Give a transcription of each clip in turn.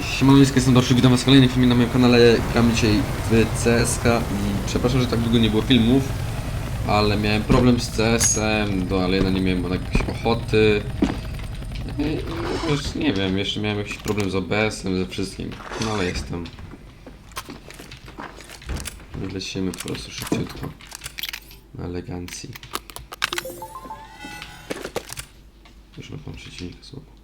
Siemano, jestem Dorszy, witam was w kolejnym filmie na moim kanale. Gramy dzisiaj w CSK i przepraszam, że tak długo nie było filmów, ale miałem problem z CS-em, do Aliena nie miałem jakiejś ochoty. I Już nie wiem, jeszcze miałem jakiś problem z OBS-em, ze wszystkim, no ale jestem. Lecimy po prostu szybciutko, na elegancji. Już mam przeciwnika słowo.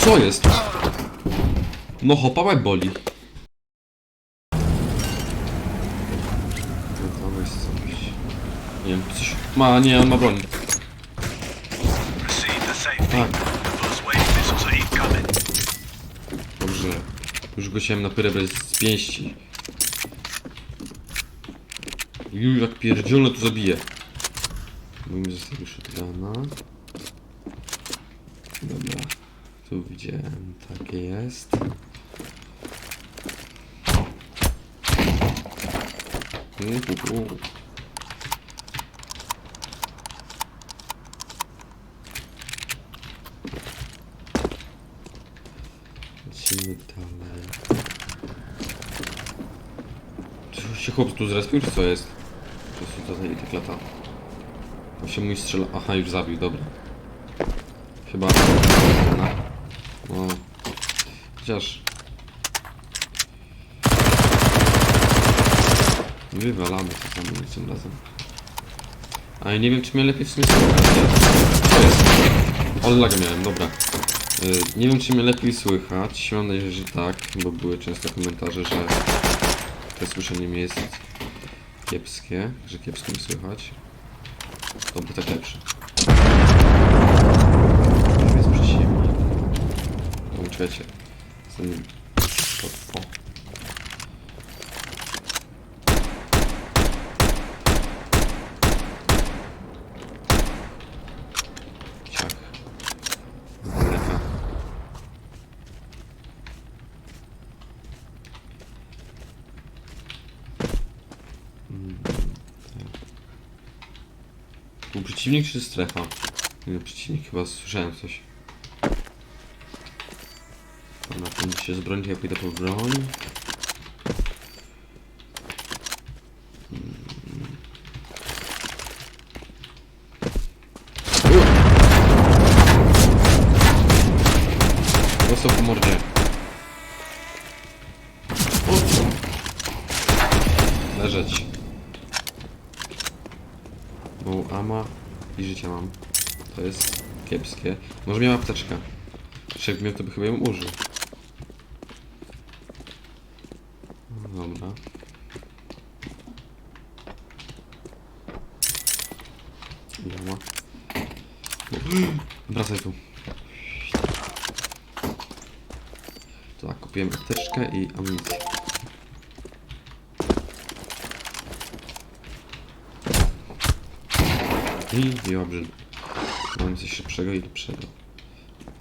Co jest? No hopa łeb boli. Jest coś. Nie wiem, coś ma, nie, on ma broń. Tak, dobrze. Już go chciałem na pyrę z pięści. Już jak pierdzielno to zabije. Mówimy, że sobie shotguna. Dobra. Tu widziałem, takie jest. Uhuhu. Lecimy dalej. Czy się chłop tu zrespił, czy co jest? Czy są tutaj tak lata? On się mój strzela... Aha, już zabił, dobra. Chyba... No. No. Chociaż... Wywalamy to za tym razem. Ale nie wiem, czy mnie lepiej w sumie słychać. Co jest? Laga miałem, dobra. Y, Nie wiem, czy mnie lepiej słychać. Mam nadzieję, że tak, bo były często komentarze, że to słyszenie mnie jest kiepskie, że kiepsko mi słychać. To by tak lepsze. Tu jest przeciwnik. Czekajcie. Zanim... Mm, tak. Przeciwnik czy strefa? Nie, przeciwnik chyba słyszałem coś. Dobra, powinien się zbronić, ja pójdę po broń. Dostał po mordzie. Leżeć. I życia mam. To jest kiepskie. Może miała jakby miał, to by chyba ją użył. No Dobra. Jama. Wracaj tu. Tak, kupiłem apteczkę i amunicję. I dobrze. Mam coś szybszego i lepszego.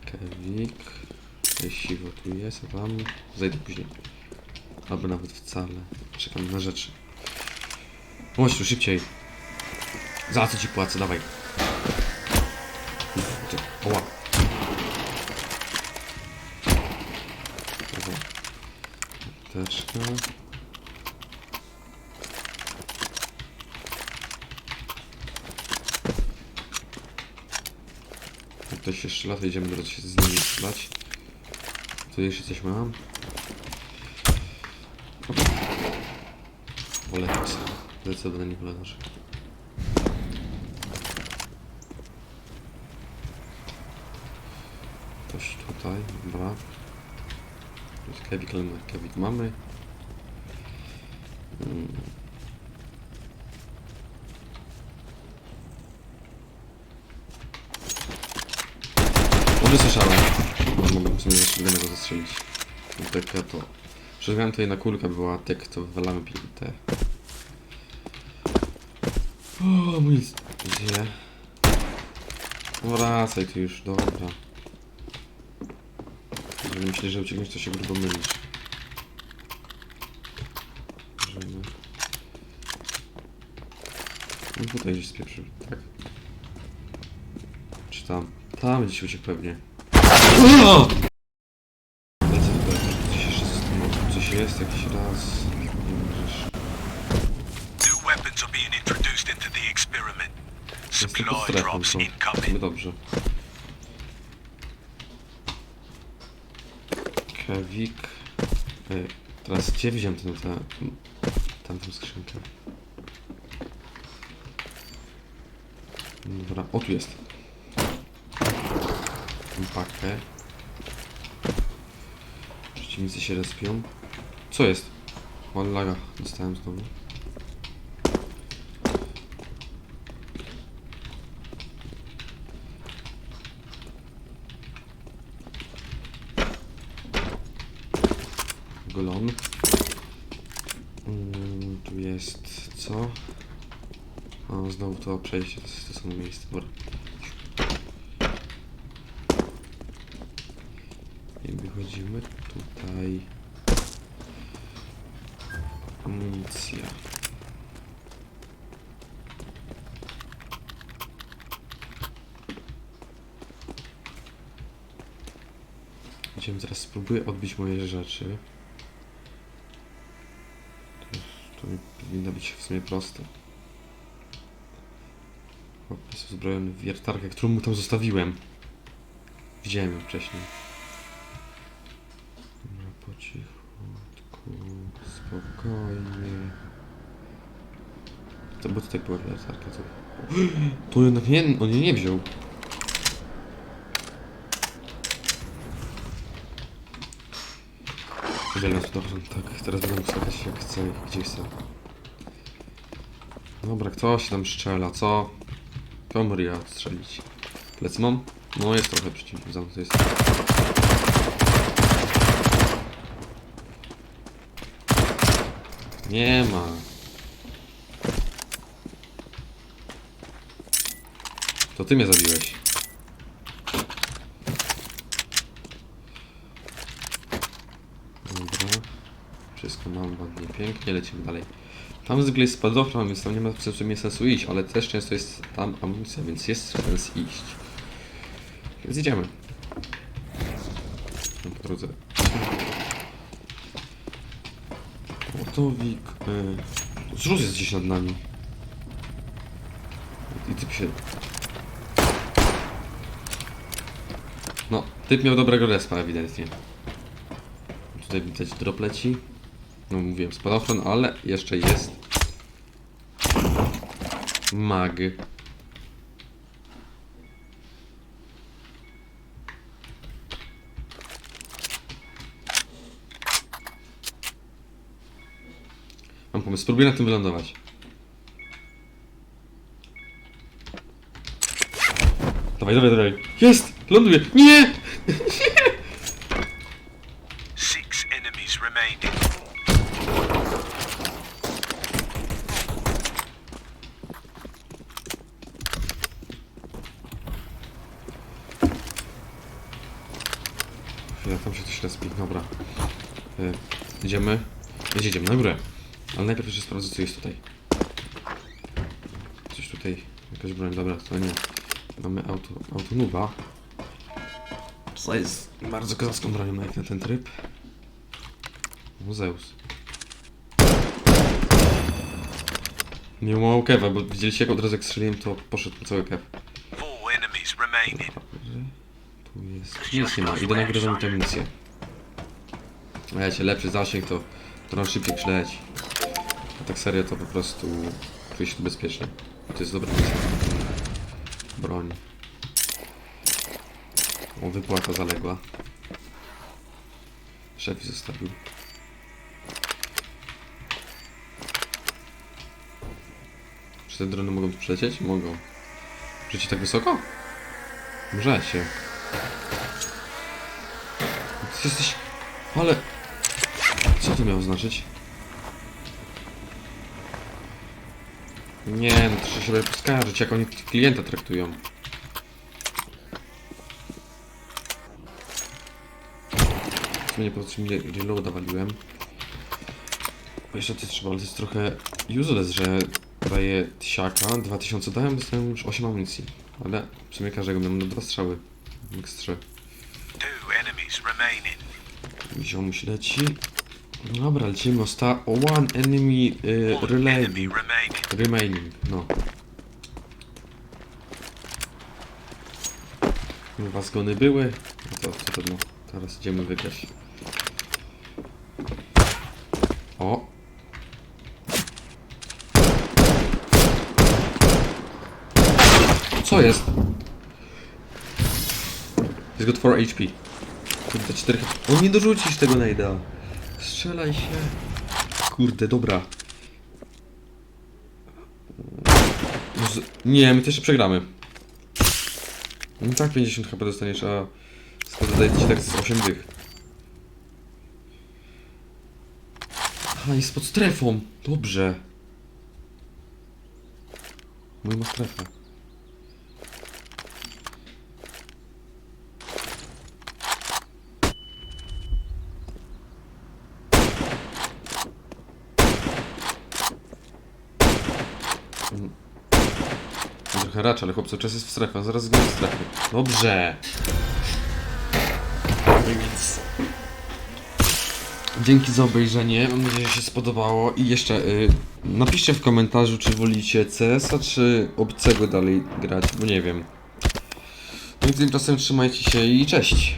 Kewik. Siwo tu jest, a tam zajdę później. Albo nawet wcale. Czekam na rzeczy. Chodź tu szybciej. Za co ci płacę, dawaj. Oła. Jak ktoś się strzela, to idziemy teraz się z nimi strzelać. Tu jeszcze coś mam. Wolę Zdecydowanie wolę nasze. Ktoś tutaj, dobra. My Kevik mamy. Mm. Może słyszałem. Mogę w sumie jeszcze go zastrzelić. Taka to... Przerwałem tutaj na kulkę była, tak to wywalamy te. O, mój... Gdzie? Wracaj tu już, dobra. Jeżeli myślisz, że uciekniesz, to się grubo mylisz. Możemy... No tutaj gdzieś spieprzył, tak? tam. Tam gdzieś uciekł pewnie. Lecę tutaj, coś jeszcze z- Coś jest jakiś raz. Nie możesz. New weapons are being introduced into the experiment. Jest tylko Supply drops incoming. dobrze. Kewik. E, teraz gdzie wziąłem tę, tę, tamtą skrzynkę? Dobra, o tu jest. Tą pakę. Przeciwnicy się respią. Co jest? O, laga dostałem znowu. Golon. Mm, tu jest co? O, znowu to przejście, to jest to samo miejsce. Dobra. I wychodzimy tutaj. Amunicja. Idziemy teraz spróbuję odbić moje rzeczy. To, to mi powinno być w sumie proste. Jest uzbrojony w wiertarkę, którą mu tam zostawiłem. Widziałem ją wcześniej. Dobra, po cichutku, spokojnie. To bo tutaj była wiertarka, to... To jednak nie, on jej nie wziął. Uwielbiam to tak. Teraz będę skakać jak chcę, gdzie chcę. Dobra, kto się tam strzela, co? Pomóż ja strzelić. Plec mam? No jest trochę przeciwko, za to jest. Nie ma. To ty mnie zabiłeś. Dobra. Wszystko mam ładnie, pięknie, lecimy dalej. Tam zwykle jest spadochron, więc tam nie ma sensu iść, ale też często jest tam amunicja, więc jest sens iść. Więc idziemy. No, po drodze. Łotowik. Y... Zrzut jest gdzieś nad nami. I typ się... No, typ miał dobrego respa ewidentnie. Tutaj widać drop leci. No mówiłem, spadochron, ale jeszcze jest mag. Mam pomysł, spróbuję na tym wylądować. Dawaj, dawaj, dawaj. Jest! Ląduję! Nie! Six enemies remaining. Chwila, tam dobra. Y, idziemy. Gdzie idziemy? Na górę. Ale najpierw jeszcze sprawdzę, co jest tutaj. Coś tutaj, jakaś broń, dobra, to nie. Mamy auto, autonuba. Co jest bardzo kozacką bronią na ten tryb. Muzeus. Nie mało kewa, bo widzieliście jak od razu jak strzeliłem, to poszedł po cały kew. Tu jest. Nic nie ma. Idę na górę zamówić cię lepszy zasięg to trochę szybciej przyleci. A tak serio to po prostu czuję się tu bezpiecznie. To jest dobra. Broń. O, wypłata zaległa. Szef zostawił. Czy te drony mogą tu przylecieć? Mogą. Życie tak wysoko? Możecie. Ty jesteś... Ale... Co to miało znaczyć? Nie, no trzeba się poskarżyć, jak oni klienta traktują. W sumie nie po co mi reloada waliłem. Bo jeszcze to trzeba, ale to jest trochę useless, że daje tysiaka, 2000 dają, dostałem już 8 amunicji. Ale w sumie każdego miałem na dwa strzały. Enemies remaining. Ziomuś leci. No dobra, lecimy osta... O, one enemy y, remaining. Remaining, no. Dwa zgony były. No to co to no. Teraz idziemy wygrać. O! Co jest? He's got 4 HP. Kurde, 4 HP. O, nie dorzucisz tego najda. Strzelaj się. Kurde, dobra. Z- Nie, my też jeszcze przegramy. No tak 50 HP dostaniesz, a skoro daje ci tak z 8 dych. Aha, jest pod strefą. Dobrze. Mój ma strefę. Trochę racz, ale chłopcy czas jest w strefie, on zaraz zginie w strefie. Dobrze. Więc... Dzięki za obejrzenie, mam nadzieję, że się spodobało i jeszcze y, napiszcie w komentarzu, czy wolicie CS-a, czy obcego dalej grać, bo nie wiem. No i tymczasem trzymajcie się i cześć.